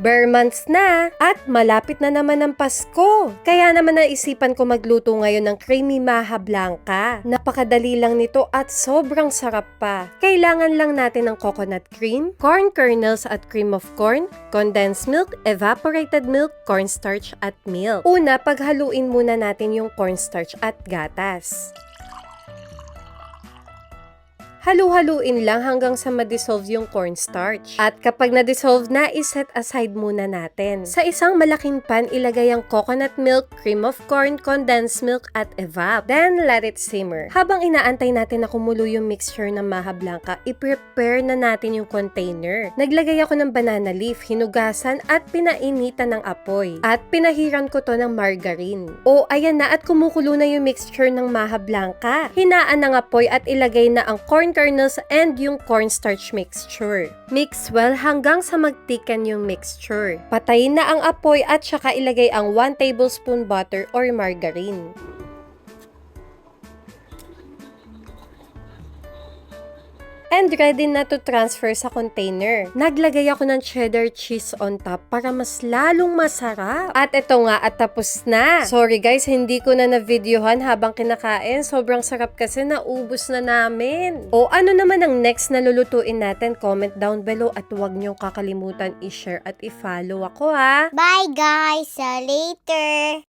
Bare months na at malapit na naman ang Pasko. Kaya naman naisipan ko magluto ngayon ng creamy maha blanca. Napakadali lang nito at sobrang sarap pa. Kailangan lang natin ng coconut cream, corn kernels at cream of corn, condensed milk, evaporated milk, cornstarch at milk. Una, paghaluin muna natin yung cornstarch at gatas. Halu-haluin lang hanggang sa ma-dissolve yung cornstarch. At kapag na-dissolve na, iset aside muna natin. Sa isang malaking pan, ilagay ang coconut milk, cream of corn, condensed milk, at evap. Then, let it simmer. Habang inaantay natin na kumulo yung mixture ng maha blanca, i-prepare na natin yung container. Naglagay ako ng banana leaf, hinugasan, at pinainitan ng apoy. At pinahiran ko to ng margarine. O, ayan na at kumukulo na yung mixture ng maha blanca. Hinaan ng apoy at ilagay na ang corn kernels and yung cornstarch mixture. Mix well hanggang sa magtikan yung mixture. Patayin na ang apoy at saka ilagay ang 1 tablespoon butter or margarine. And ready na to transfer sa container. Naglagay ako ng cheddar cheese on top para mas lalong masarap. At ito nga at tapos na. Sorry guys, hindi ko na na-videohan habang kinakain. Sobrang sarap kasi naubos na namin. O ano naman ang next na lulutuin natin? Comment down below at huwag niyong kakalimutan i-share at i-follow ako ha. Bye guys, see later.